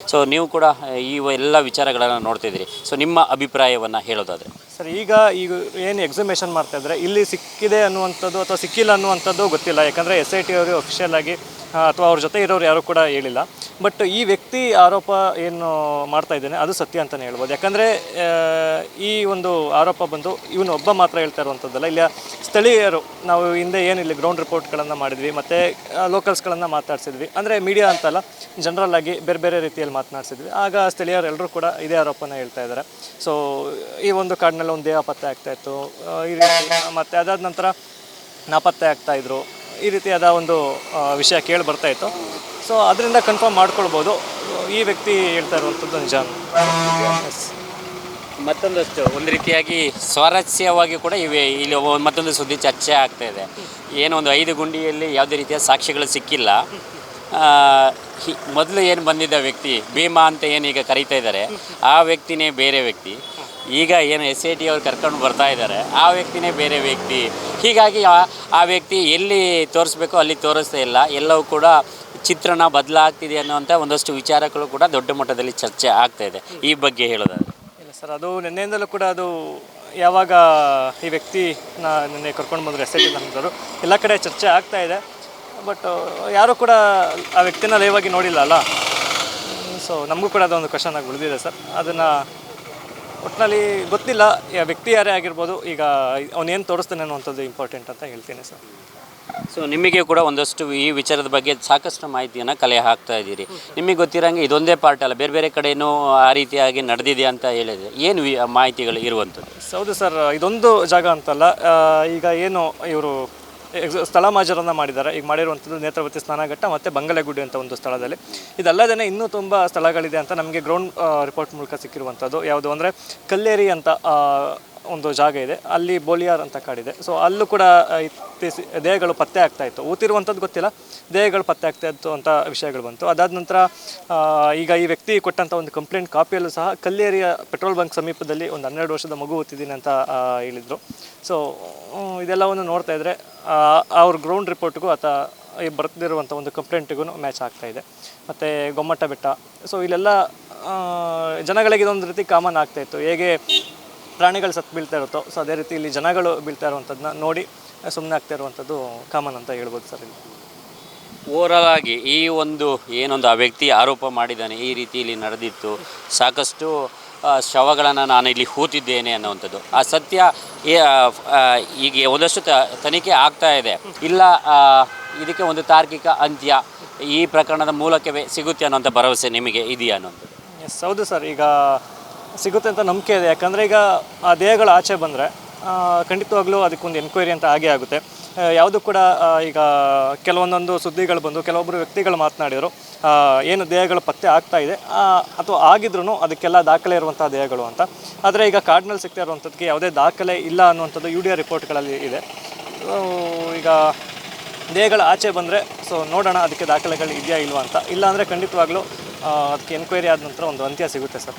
So ನೀವು ಕೂಡ ಈ ಎಲ್ಲ ವಿಚಾರಗಳನ್ನು ನೋಡ್ತಿದ್ದೀರಿ. ಸೊ ನಿಮ್ಮ ಅಭಿಪ್ರಾಯವನ್ನು ಹೇಳೋದಾದರೆ. ಸರ್, ಈಗ ಈಗ ಏನು ಎಕ್ಸಿಮೇಷನ್ ಮಾಡ್ತಾ ಇದ್ದಾರೆ ಇಲ್ಲಿ ಸಿಕ್ಕಿದೆ ಅನ್ನುವಂಥದ್ದು ಅಥವಾ ಸಿಕ್ಕಿಲ್ಲ ಅನ್ನುವಂಥದ್ದು ಗೊತ್ತಿಲ್ಲ. ಯಾಕಂದರೆ ಎಸ್ ಐ ಟಿ ಅವರು ಅಫಿಷಿಯಲ್ ಆಗಿ ಅಥವಾ ಅವ್ರ ಜೊತೆ ಇರೋರು ಯಾರು ಕೂಡ ಹೇಳಿಲ್ಲ. ಬಟ್ ಈ ವ್ಯಕ್ತಿ ಆರೋಪ ಏನು ಮಾಡ್ತಾ ಇದ್ದಾನೆ, ಅದು ಸತ್ಯ ಅಂತಲೇ ಹೇಳ್ಬೋದು. ಯಾಕಂದರೆ ಈ ಒಂದು ಆರೋಪ ಬಂದು ಇವನು ಒಬ್ಬ ಮಾತ್ರ ಹೇಳ್ತಾ ಇರುವಂಥದ್ದಲ್ಲ. ಇಲ್ಲ ಸ್ಥಳೀಯರು, ನಾವು ಹಿಂದೆ ಏನಿಲ್ಲ ಗ್ರೌಂಡ್ ರಿಪೋರ್ಟ್ಗಳನ್ನು ಮಾಡಿದ್ವಿ, ಮತ್ತು ಲೋಕಲ್ಸ್ಗಳನ್ನು ಮಾತಾಡ್ಸಿದ್ವಿ. ಅಂದರೆ ಮೀಡಿಯಾ ಅಂತಲ್ಲ ಜನರಲ್ ಆಗಿ ಬೇರೆ ಬೇರೆ ರೀತಿಯಲ್ಲಿ ಮಾತನಾಡ್ಸಿದ್ವಿ. ಆಗ ಸ್ಥಳೀಯರು ಎಲ್ಲರೂ ಕೂಡ ಇದೇ ಆರೋಪನ ಹೇಳ್ತಾ ಇದ್ದಾರೆ. ಸೊ ಈ ಒಂದು ಕಾಡಿನಲ್ಲಿ ಒಂದು ದೇಹ ಪತ್ತೆ ಆಗ್ತಾಯಿತ್ತು ಈ ರೀತಿ ಮತ್ತು ಅದಾದ ನಂತರ ನಾಪತ್ತೆ ಆಗ್ತಾ ಇದ್ರು. ಈ ರೀತಿಯಾದ ಒಂದು ವಿಷಯ ಕೇಳಿ ಬರ್ತಾ ಇತ್ತು. ಸೊ ಅದರಿಂದ ಕನ್ಫರ್ಮ್ ಮಾಡ್ಕೊಳ್ಬೋದು. ಈ ವ್ಯಕ್ತಿ ಹೇಳ್ತಾ ಇರುವಂಥದ್ದು ನಿಜ. ಮತ್ತೊಂದಷ್ಟು, ಒಂದು ರೀತಿಯಾಗಿ ಸ್ವಾರಸ್ಯವಾಗಿ ಕೂಡ ಇವೆ. ಇಲ್ಲಿ ಮತ್ತೊಂದು ಸುದ್ದಿ ಚರ್ಚೆ ಆಗ್ತಾ ಇದೆ. ಏನೋ ಒಂದು ಐದು ಗುಂಡಿಯಲ್ಲಿ ಯಾವುದೇ ರೀತಿಯ ಸಾಕ್ಷಿಗಳು ಸಿಕ್ಕಿಲ್ಲ. ಮೊದಲು ಏನು ಬಂದಿದ್ದ ವ್ಯಕ್ತಿ, ಭೀಮಾ ಅಂತ ಏನೀಗ ಕರೀತಾ ಇದ್ದಾರೆ, ಆ ವ್ಯಕ್ತಿನೇ ಬೇರೆ ವ್ಯಕ್ತಿ. ಈಗ ಏನು ಎಸ್ ಐ ಟಿ ಅವ್ರು ಕರ್ಕೊಂಡು ಬರ್ತಾ ಇದ್ದಾರೆ, ಆ ವ್ಯಕ್ತಿನೇ ಬೇರೆ ವ್ಯಕ್ತಿ. ಹೀಗಾಗಿ ಆ ವ್ಯಕ್ತಿ ಎಲ್ಲಿ ತೋರಿಸ್ಬೇಕು ಅಲ್ಲಿ ತೋರಿಸ್ತಾ ಇಲ್ಲ. ಎಲ್ಲವೂ ಕೂಡ ಚಿತ್ರಣ ಬದಲಾಗ್ತಿದೆ ಅನ್ನುವಂಥ ಒಂದಷ್ಟು ವಿಚಾರಗಳು ಕೂಡ ದೊಡ್ಡ ಮಟ್ಟದಲ್ಲಿ ಚರ್ಚೆ ಆಗ್ತಾ ಇದೆ. ಈ ಬಗ್ಗೆ ಹೇಳೋದಾದ್ರೆ. ಇಲ್ಲ ಸರ್, ಅದು ನಿನ್ನೆಯಿಂದಲೂ ಕೂಡ ಅದು ಯಾವಾಗ ಈ ವ್ಯಕ್ತಿ ನಿನ್ನೆ ಕರ್ಕೊಂಡು ಬಂದರು ಎಸ್ ಐ ಟಿ ಅಂದರು ಎಲ್ಲ ಕಡೆ ಚರ್ಚೆ ಆಗ್ತಾ ಇದೆ. ಬಟ್ ಯಾರೂ ಕೂಡ ಆ ವ್ಯಕ್ತಿನ ಲೈವಾಗಿ ನೋಡಿಲ್ಲ ಅಲ್ಲ? ಸೊ ನಮಗೂ ಕೂಡ ಅದೊಂದು ಕ್ವಶನ್ ಆಗಿ ಉಳಿದಿದೆ ಸರ್. ಅದನ್ನು ಒಟ್ಟಿನಲ್ಲಿ ಗೊತ್ತಿಲ್ಲ ವ್ಯಕ್ತಿ ಯಾರೇ ಆಗಿರ್ಬೋದು ಈಗ ಅವನೇನು ತೋರಿಸ್ತಾನೆ ಅನ್ನುವಂಥದ್ದು ಇಂಪಾರ್ಟೆಂಟ್ ಅಂತ ಹೇಳ್ತೀನಿ ಸರ್. ಸೊ ನಿಮಗೆ ಕೂಡ ಒಂದಷ್ಟು ಈ ವಿಚಾರದ ಬಗ್ಗೆ ಸಾಕಷ್ಟು ಮಾಹಿತಿಯನ್ನು ಕಲೆ ಹಾಕ್ತಾ ಇದ್ದೀರಿ. ನಿಮಗೆ ಗೊತ್ತಿರೋಂಗೆ ಇದೊಂದೇ ಪಾರ್ಟ್ ಅಲ್ಲ ಬೇರೆ ಬೇರೆ ಕಡೆಯೂ ಆ ರೀತಿಯಾಗಿ ನಡೆದಿದೆ ಅಂತ ಹೇಳಿದ್ರೆ ಏನು ವಿ- ಮಾಹಿತಿಗಳು ಇರುವಂಥದ್ದು? ಹೌದು ಸರ್ ಇದೊಂದು ಜಾಗ ಅಂತಲ್ಲ ಈಗ ಏನು ಇವರು ಸ್ಥಳ ಮಾಜರನ್ನು ಮಾಡಿದ್ದಾರೆ. ಈಗ ಮಾಡಿರುವಂಥದ್ದು ನೇತ್ರಾವತಿ ಸ್ನಾನಘಟ್ಟ ಮತ್ತು ಬಂಗಲೆಗುಡ್ಡೆ ಅಂತ ಒಂದು ಸ್ಥಳದಲ್ಲಿ. ಇದಲ್ಲದೇ ಇನ್ನೂ ತುಂಬ ಸ್ಥಳಗಳಿದೆ ಅಂತ ನಮಗೆ ಗ್ರೌಂಡ್ ರಿಪೋರ್ಟ್ ಮೂಲಕ ಸಿಕ್ಕಿರುವಂಥದ್ದು. ಯಾವುದು ಅಂದರೆ ಕಲ್ಲೇರಿ ಅಂತ ಒಂದು ಜಾಗ ಇದೆ. ಅಲ್ಲಿ ಬೋಲಿಯಾರ್ ಅಂತ ಕಾಡಿದೆ ಸೊ ಅಲ್ಲೂ ಕೂಡ ದೇಹಗಳು ಪತ್ತೆ ಆಗ್ತಾ ಇತ್ತು. ಊತಿರುವಂಥದ್ದು ಗೊತ್ತಿಲ್ಲ. ದೇಹಗಳು ಪತ್ತೆ ಆಗ್ತಾ ಇತ್ತು ಅಂತ ವಿಷಯಗಳು ಬಂತು. ಅದಾದ ನಂತರ ಈಗ ಈ ವ್ಯಕ್ತಿ ಕೊಟ್ಟಂಥ ಒಂದು ಕಂಪ್ಲೇಂಟ್ ಕಾಪಿಯಲ್ಲೂ ಸಹ ಕಲ್ಲೇರಿಯ ಪೆಟ್ರೋಲ್ ಬಂಕ್ ಸಮೀಪದಲ್ಲಿ ಒಂದು ಹನ್ನೆರಡು ವರ್ಷದ ಮಗು ಓದ್ತಿದ್ದೀನಿ ಅಂತ ಹೇಳಿದರು. ಸೊ ಇದೆಲ್ಲವನ್ನು ನೋಡ್ತಾ ಇದ್ದರೆ ಅವ್ರ ಗ್ರೌಂಡ್ ರಿಪೋರ್ಟ್ಗೂ ಆತ, ಈ ಬರ್ತಿರುವಂಥ ಒಂದು ಕಂಪ್ಲೇಂಟಿಗೂ ಮ್ಯಾಚ್ ಆಗ್ತಾ ಇದೆ. ಮತ್ತು ಗೊಮ್ಮಟ ಬೆಟ್ಟ. ಸೊ ಇಲ್ಲೆಲ್ಲ ಜನಗಳಿಗೆ ಇದೊಂದು ರೀತಿ ಕಾಮನ್ ಆಗ್ತಾಯಿತ್ತು ಹೇಗೆ ಪ್ರಾಣಿಗಳು ಸತ್ತು ಬೀಳ್ತಾ ಇರುತ್ತೋ ಸೊ ಅದೇ ರೀತಿ ಇಲ್ಲಿ ಜನಗಳು ಬೀಳ್ತಾ ಇರುವಂಥದ್ದನ್ನ ನೋಡಿ ಸುಮ್ಮನೆ ಆಗ್ತಾ ಇರುವಂಥದ್ದು ಕಾಮನ್ ಅಂತ ಹೇಳ್ಬೋದು ಸರ್ ಇಲ್ಲಿ. ಓವರಾಲ್ ಆಗಿ ಈ ಒಂದು ಏನೊಂದು ಆ ವ್ಯಕ್ತಿ ಆರೋಪ ಮಾಡಿದ್ದಾನೆ ಈ ರೀತಿ ಇಲ್ಲಿ ನಡೆದಿತ್ತು ಸಾಕಷ್ಟು ಶವಗಳನ್ನು ನಾನು ಇಲ್ಲಿ ಹೂತಿದ್ದೇನೆ ಅನ್ನುವಂಥದ್ದು. ಆ ಸತ್ಯ ಈಗ ಒಂದಷ್ಟು ತ- ತನಿಖೆ ಆಗ್ತಾ ಇದೆ. ಇಲ್ಲ ಇದಕ್ಕೆ ಒಂದು ತಾರ್ಕಿಕ ಅಂತ್ಯ ಈ ಪ್ರಕರಣದ ಮೂಲಕವೇ ಸಿಗುತ್ತೆ ಅನ್ನೋಂಥ ಭರವಸೆ ನಿಮಗೆ ಇದೆಯಾ ಅನ್ನೋಂಥದ್ದು ಎಸ್ ಹೌದು ಸರ್. ಈಗ ಸಿಗುತ್ತೆ ಅಂತ ನಂಬಿಕೆ ಇದೆ. ಯಾಕಂದರೆ ಈಗ ಆ ದೇಹಗಳು ಆಚೆ ಬಂದರೆ ಖಂಡಿತವಾಗ್ಲೂ ಅದಕ್ಕೊಂದು ಎನ್ಕ್ವೈರಿ ಅಂತ ಆಗೇ ಆಗುತ್ತೆ. ಯಾವುದು ಕೂಡ ಈಗ ಕೆಲವೊಂದೊಂದು ಸುದ್ದಿಗಳು ಬಂದು ಕೆಲವೊಬ್ಬರು ವ್ಯಕ್ತಿಗಳು ಮಾತನಾಡಿದರು ಏನು ದೇಹಗಳು ಪತ್ತೆ ಆಗ್ತಾ ಇದೆ ಅಥವಾ ಆಗಿದ್ರೂ ಅದಕ್ಕೆಲ್ಲ ದಾಖಲೆ ಇರುವಂಥ ದೇಹಗಳು ಅಂತ. ಆದರೆ ಈಗ ಕಾರ್ಡ್ನಲ್ಲಿ ಸಿಗ್ತಾ ಇರುವಂಥದ್ದಕ್ಕೆ ಯಾವುದೇ ದಾಖಲೆ ಇಲ್ಲ ಅನ್ನುವಂಥದ್ದು ಯು ಡಿ ಆರ್ ರಿಪೋರ್ಟ್ಗಳಲ್ಲಿ ಇದೆ. ಈಗ ದೇಹಗಳು ಆಚೆ ಬಂದರೆ ಸೊ ನೋಡೋಣ ಅದಕ್ಕೆ ದಾಖಲೆಗಳು ಇದೆಯಾ ಇಲ್ವಾ ಅಂತ. ಇಲ್ಲ ಅಂದರೆ ಖಂಡಿತವಾಗ್ಲೂ ಅದಕ್ಕೆ ಎನ್ಕ್ವೈರಿ ಆದ ನಂತರ ಒಂದು ಅಂತ್ಯ ಸಿಗುತ್ತೆ ಸರ್.